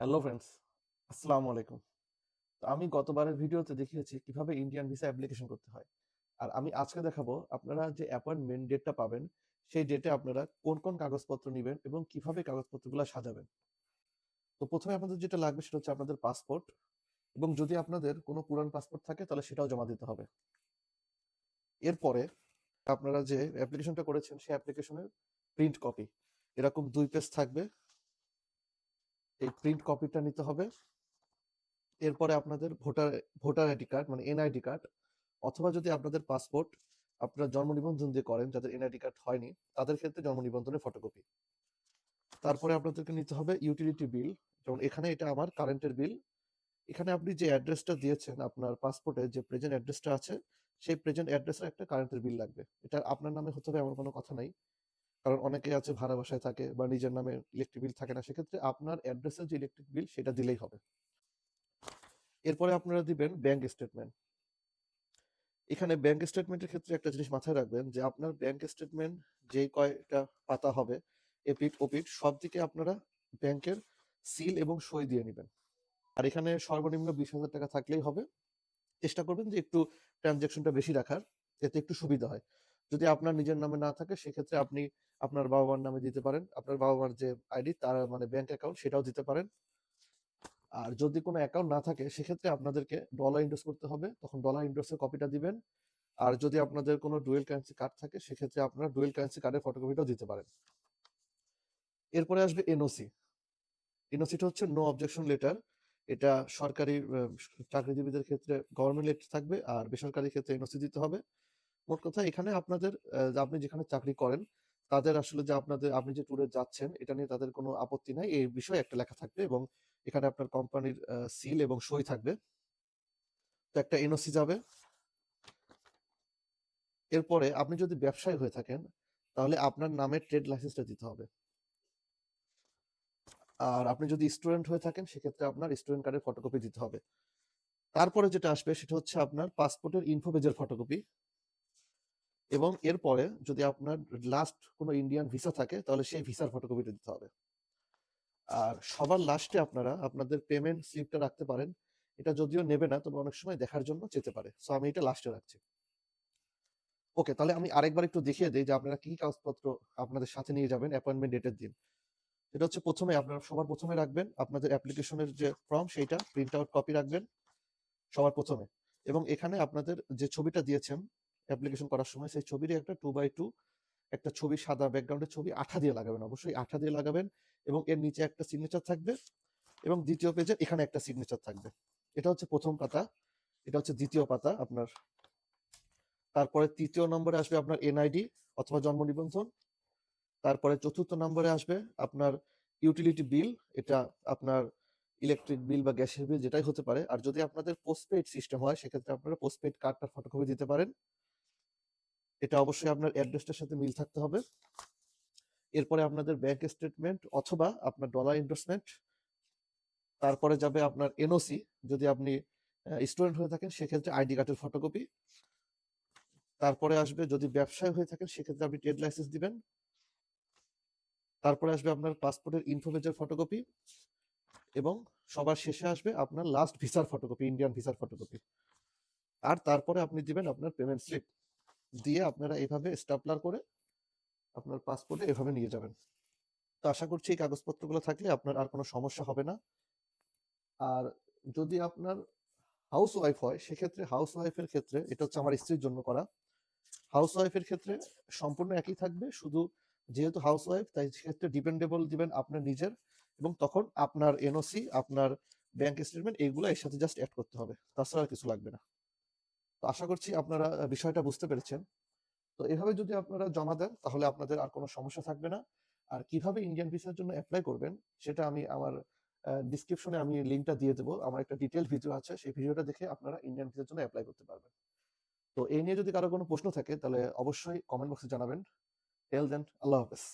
Hello friends আসসালামু আলাইকুম। তো আমি গতবারের ভিডিওতে দেখিয়েছি কীভাবে ইন্ডিয়ান ভিসা অ্যাপ্লিকেশন করতে হয়। আর আমি আজকে দেখাবো আপনারা যে অ্যাপয়েন্টমেন্ট ডেটটা পাবেন, সেই ডেটে আপনারা কোন কোন কাগজপত্র নেবেন এবং কীভাবে কাগজপত্রগুলো সাজাবেন। তো প্রথমে আপনাদের যেটা লাগবে সেটা হচ্ছে আপনাদের পাসপোর্ট এবং যদি আপনাদের কোনো পুরান পাসপোর্ট থাকে তাহলে সেটাও জমা দিতে হবে। এরপরে আপনারা যে অ্যাপ্লিকেশনটা করেছেন, সেই অ্যাপ্লিকেশনের প্রিন্ট কপি এরকম দুই পেজ থাকবে। এই প্রিন্ট কপিটা নিতে হবে। এরপরে আপনাদের ভোটার ভোটার আইডি কার্ড মানে এনআইডি কার্ড অথবা যদি আপনাদের পাসপোর্ট আপনারা জন্ম নিবন্ধন দিয়ে করেন যাদের এনআইডি কার্ড হয়নি, তাদের ক্ষেত্রে জন্ম নিবন্ধনের ফটোকপি তারপরে আপনাদেরকে নিতে হবে ইউটিলিটি বিল যেমন এখানে এটা আমার কারেন্টের বিল এখানে আপনি যে অ্যাড্রেসটা দিয়েছেন আপনার পাসপোর্টে যে প্রেজেন্ট অ্যাড্রেসটা আছে, সেই প্রেজেন্ট অ্যাড্রেসের একটা কারেন্টের বিল লাগবে। এটা আপনার নামে হতে হবে এমন কোনো কথা নাই। কারণ অনেকে আছে ভাড়া বাসায় থাকে বা নিজের নামে ইলেকট্রিক বিল থাকে না, সেক্ষেত্রে আপনার অ্যাড্রেসের যে ইলেকট্রিক বিল সেটা দিলেই হবে। এরপরে আপনারা দিবেন ব্যাংক স্টেটমেন্ট এখানে ব্যাংক স্টেটমেন্টের ক্ষেত্রে একটা জিনিস মাথায় রাখবেন যে আপনার ব্যাংক স্টেটমেন্ট যেই কয়টা পাতা হবে এপিট ওপিট সব দিকে আপনারা ব্যাংকের সিল এবং সই দিয়ে নেবেন। আর এখানে সর্বনিম্ন বিশ হাজার টাকা থাকলেই হবে। চেষ্টা করবেন যে একটু ট্রানজ্যাকশনটা বেশি রাখার, এতে একটু সুবিধা হয়। যদি আপনার নিজের নামে না থাকে, সেক্ষেত্রে আপনি আপনার বাবা মার নামে দিতে পারেন। আপনার বাবা মার যে আইডি, তার মানে ব্যাংক অ্যাকাউন্ট, সেটাও দিতে পারেন। আর যদি কোনো অ্যাকাউন্ট না থাকে, সেক্ষেত্রে আপনাদেরকে ডলার ইন্ডোস করতে হবে। তখন ডলার ইন্ডোসের কপিটা দিবেন। আর যদি আপনাদের কোনো ডুয়েল কারেন্সি কার্ড থাকে, সেক্ষেত্রে আপনারা ডুয়েল কারেন্সি কার্ডের ফটোকপিটাও দিতে পারেন। এরপরে আসবে এনওসি এনওসিটা হচ্ছে নো অবজেকশন লেটার এটা সরকারি চাকরিজীবীদের ক্ষেত্রে গভর্নমেন্ট লেটার থাকবে। আর বেসরকারি ক্ষেত্রে এনওসি দিতে হবে। মোট কথা এখানে আপনাদের আপনি যেখানে চাকরি করেন, তাদের আসলে যে আপনাদের, আপনি যে ট্যুরে যাচ্ছেন, এটা নিয়ে তাদের কোনো আপত্তি নাই। এই বিষয়ে একটা লেখা থাকবে এবং এখানে আপনার কোম্পানির সিল এবং সই থাকবে। তো একটা এনওসি যাবে। এরপরে আপনি যদি ব্যবসায়ী হয়ে থাকেন, তাহলে আপনার নামে ট্রেড লাইসেন্সটা দিতে হবে। আর আপনি যদি স্টুডেন্ট হয়ে থাকেন, সেক্ষেত্রে আপনার স্টুডেন্ট কার্ডের ফটোকপি দিতে হবে। তারপরে যেটা আসবে, সেটা হচ্ছে আপনার পাসপোর্টের ইনফো পেজের ফটোকপি এবং এরপরে যদি আপনার লাস্ট কোনো ইন্ডিয়ান ভিসা থাকে তাহলে সেই ভিসার ফটোকপিটা দিতে হবে। আর সবার লাস্টে আপনারা আপনাদের পেমেন্ট স্লিপটা রাখতে পারেন। এটা যদিও নেবে না তবে অনেক সময় দেখার জন্য যেতে পারে। সো আমি এটা লাস্টে রাখছি। ওকে তাহলে আমি আরেকবার একটু দেখিয়ে দিই যে আপনারা কি কি কাগজপত্র আপনাদের সাথে নিয়ে যাবেন অ্যাপয়েন্টমেন্ট ডেটের দিন। এটা হচ্ছে প্রথমে আপনারা সবার প্রথমে রাখবেন আপনাদের অ্যাপ্লিকেশনের যে ফর্ম সেইটা প্রিন্ট আউট কপি রাখবেন সবার প্রথমে। এবং এখানে আপনাদের যে ছবিটা দিয়েছেন অ্যাপ্লিকেশন করার সময় সেই ছবিরই একটা টু বাই টু একটা ছবি সাদা ব্যাকগ্রাউন্ডের ছবি আঠা দিয়ে লাগাবেন, অবশ্যই আঠা দিয়ে লাগাবেন এবং এর নিচে একটা সিগনেচার থাকবে এবং দ্বিতীয় পেজে এখানে একটা সিগনেচার থাকবে। এটা হচ্ছে প্রথম পাতা, এটা হচ্ছে দ্বিতীয় পাতা আপনার। তারপরে তৃতীয় নম্বরে আসবে আপনার এনআইডি অথবা জন্ম নিবন্ধন। তারপরে চতুর্থ নম্বরে আসবে আপনার ইউটিলিটি বিল এটা আপনার ইলেকট্রিক বিল বা গ্যাসের বিল যেটাই হতে পারে। আর যদি আপনাদের পোস্টপেড সিস্টেম হয়, সেক্ষেত্রে আপনারা পোস্টপেড কার্ডটার ফটোকপি দিতে পারেন। এটা অবশ্যই আপনার অ্যাড্রেসটার সাথে মিল থাকতে হবে। এরপরে আপনাদের ব্যাংক স্টেটমেন্ট অথবা আপনার ডলার ইনভেস্টমেন্ট তারপরে যাবে আপনার এনওসি যদি আপনি স্টুডেন্ট হয়ে থাকেন, সেক্ষেত্রে আইডি কার্ডের ফটোকপি তারপরে আসবে যদি ব্যবসায় হয়ে থাকেন, সেক্ষেত্রে আপনি ট্রেড লাইসেন্স দিবেন। তারপরে আসবে আপনার পাসপোর্টের ইনফোমেজের ফটোকপি এবং সবার শেষে আসবে আপনার লাস্ট ভিসার ফটোকপি ইন্ডিয়ান ভিসার ফটোকপি আর তারপরে আপনি দিবেন আপনার পেমেন্ট স্লিপ দিয়ে আপনারা এভাবে স্টাপলার করে আপনার পাসপোর্টে এভাবে নিয়ে যাবেন। তো আশা করছি এই কাগজপত্রগুলো থাকলে আপনার আর কোনো সমস্যা হবে না। আর যদি আপনার হাউস ওয়াইফ হয়, সেক্ষেত্রে হাউস ওয়াইফের ক্ষেত্রে, এটা হচ্ছে আমার স্ত্রীর জন্য করা হাউস ওয়াইফের ক্ষেত্রে সম্পূর্ণ একই থাকবে। শুধু যেহেতু হাউস ওয়াইফ তাই সেক্ষেত্রে ডিপেন্ডেবল দিবেন আপনার নিজের এবং তখন আপনার এনওসি আপনার ব্যাংক স্টেটমেন্ট এগুলো এর সাথে জাস্ট অ্যাড করতে হবে। তাছাড়া আর কিছু লাগবে না। তো আশা করছি আপনারা বিষয়টা বুঝতে পেরেছেন। তো এভাবে যদি আপনারা জমা দেন, তাহলে আপনাদের আর কোনো সমস্যা থাকবে না। আর কীভাবে ইন্ডিয়ান ভিসার জন্য অ্যাপ্লাই করবেন, সেটা আমি আমার ডিসক্রিপশনে আমি লিঙ্কটা দিয়ে দেবো। আমার একটা ডিটেল ভিডিও আছে, সেই ভিডিওটা দেখে আপনারা ইন্ডিয়ান ভিসার জন্য অ্যাপ্লাই করতে পারবেন। তো এই নিয়ে যদি কারও কোনো প্রশ্ন থাকে, তাহলে অবশ্যই কমেন্ট বক্সে জানাবেন। টেল দেন আল্লাহ হাফেজ।